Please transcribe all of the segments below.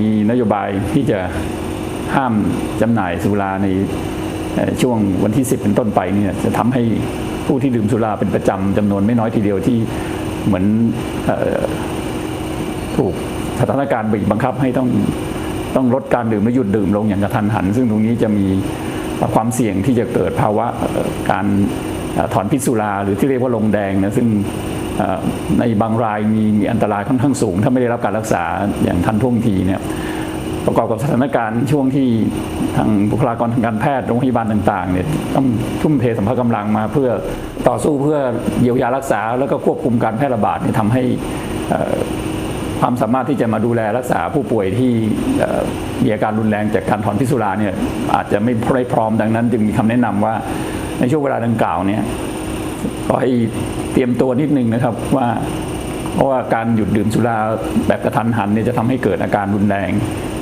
มีนโยบายที่จะห้ามจำหน่ายสุราในช่วงวันที่ 10 เป็นต้นไปเนี่ยจะทำให้ผู้ที่ดื่มสุราเป็นประจำจำนวนไม่น้อยทีเดียวที่เหมือนอถูกสถานการณ์บีบบังคับให้ต้องต้องลดการดื่มและหยุดดื่มลงอย่างกระทันหัน ซึ่งตรงนี้จะมีความเสี่ยงที่จะเกิดภาวะการถอนพิษสุราหรือที่เรียกว่าลงแดงนะซึ่ง ในบางรายมีมีอันตรายค่อนข้างสูง ถ้าไม่ได้รับการรักษาอย่างทันท่วงทีเนี่ยประกอบกับสถานการณ์ช่วงที่ทางบุคลากรทางการแพทย์โรงพยาบาลต่างๆเนี่ยต้องทุ่มเทสัมภาระกำลังมาเพื่อต่อสู้เพื่อเยียวยารักษา แล้วก็ควบคุมการแพร่ระบาดเนี่ยทำให้ความสามารถที่จะมาดูแลรักษาผู้ป่วยที่มีอาการรุนแรงจากการถอนพิษสุราเนี่ยอาจจะไม่พร้อมดังนั้น จึงมีคำแนะนำว่าในช่วงเวลาดังกล่าวเนี่ย ก็ให้เตรียมตัวนิดนึงนะครับว่าเพราะว่าการหยุดดื่มสุราแบบกระทันหันเนี่ยจะทำให้เกิดอาการรุนแรง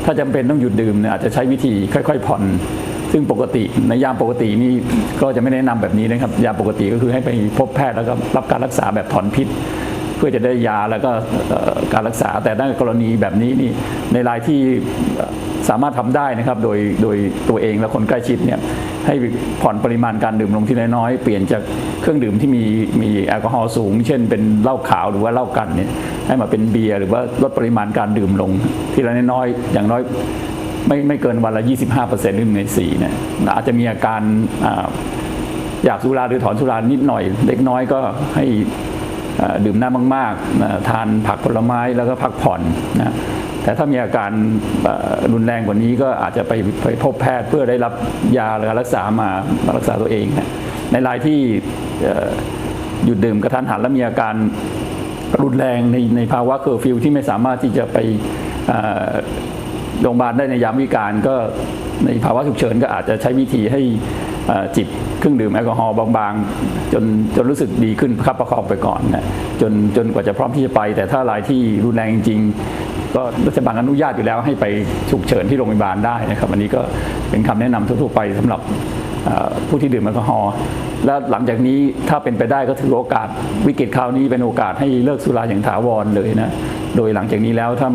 ถ้าจำเป็นต้องหยุดดื่มเนี่ยอาจจะใช้วิธีค่อย ๆ ผ่อน ซึ่งปกติในยามปกตินี่ก็จะไม่แนะนำแบบนี้นะครับ ยาปกติก็คือให้ไปพบแพทย์แล้วก็รับการรักษาแบบถอนพิษ เพื่อจะได้ยาแล้วก็การรักษาแต่ในกรณีแบบนี้นี่ในรายที่ สามารถทำได้นะครับโดยโดยตัวเองและคนใกล้ชิดเนี่ยให้ผ่อนปริมาณการดื่มลงที่น้อยๆเปลี่ยนจากเครื่องดื่มที่มีมีแอลกอฮอล์สูง เช่นเป็นเหล้าขาวหรือว่าเหล้ากันเนี่ยให้มาเป็นเบียร์หรือว่าลดปริมาณการดื่มลงทีละน้อยๆอย่างน้อยไม่ไม่เกินวันละ 25%หรือหนึ่งในสี่เนี่ยอาจจะมีอาการอาอยากสุราหรือถอนสุรานิดหน่อย เล็กน้อยก็ให้ดื่มน้ำมากๆ ทานผักผลไม้แล้วก็พักผ่อนนะ แต่ถ้ามีอาการรุนแรงกว่านี้ก็อาจจะไปไปพบแพทย์เพื่อได้รับยาหรือการรักษามารักษาตัวเองนะในรายที่หยุดดื่มกระทันหันและมีอาการรุนแรงในในภาวะเคอร์ฟิวที่ไม่สามารถที่จะไปโรงพยาบาลได้ในยามวิการก็ในภาวะฉุกเฉินก็อาจจะใช้วิธีให้จิบเครื่องดื่มแอลกอฮอล์บางๆ จนจนรู้สึกดีขึ้นประคับประคองไปก่อนนะจนจนกว่าจะพร้อมที่จะไป แต่ถ้ารายที่รุนแรงจริง ก็รัฐบาลอนุญาตอยู่แล้วให้ไปฉุกเฉินที่โรงพยาบาลได้นะครับอันนี้ก็เป็นคำแนะนำทั่วๆไปสำหรับผู้ที่ดื่มแอลกอฮอล์และหลังจากนี้ถ้าเป็นไปได้ก็ถือโอกาสวิกฤตคราวนี้เป็นโอกาสให้เลิกสุราอย่างถาวรเลยนะโดยหลังจากนี้แล้วถ้า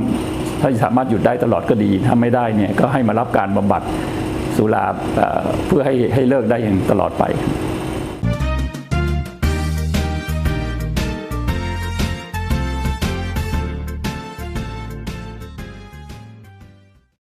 ถ้าสามารถหยุดได้ตลอดก็ดีถ้าไม่ได้เนี่ยก็ให้มารับการบำบัดสุราเพื่อให้ให้เลิกได้อย่างตลอดไป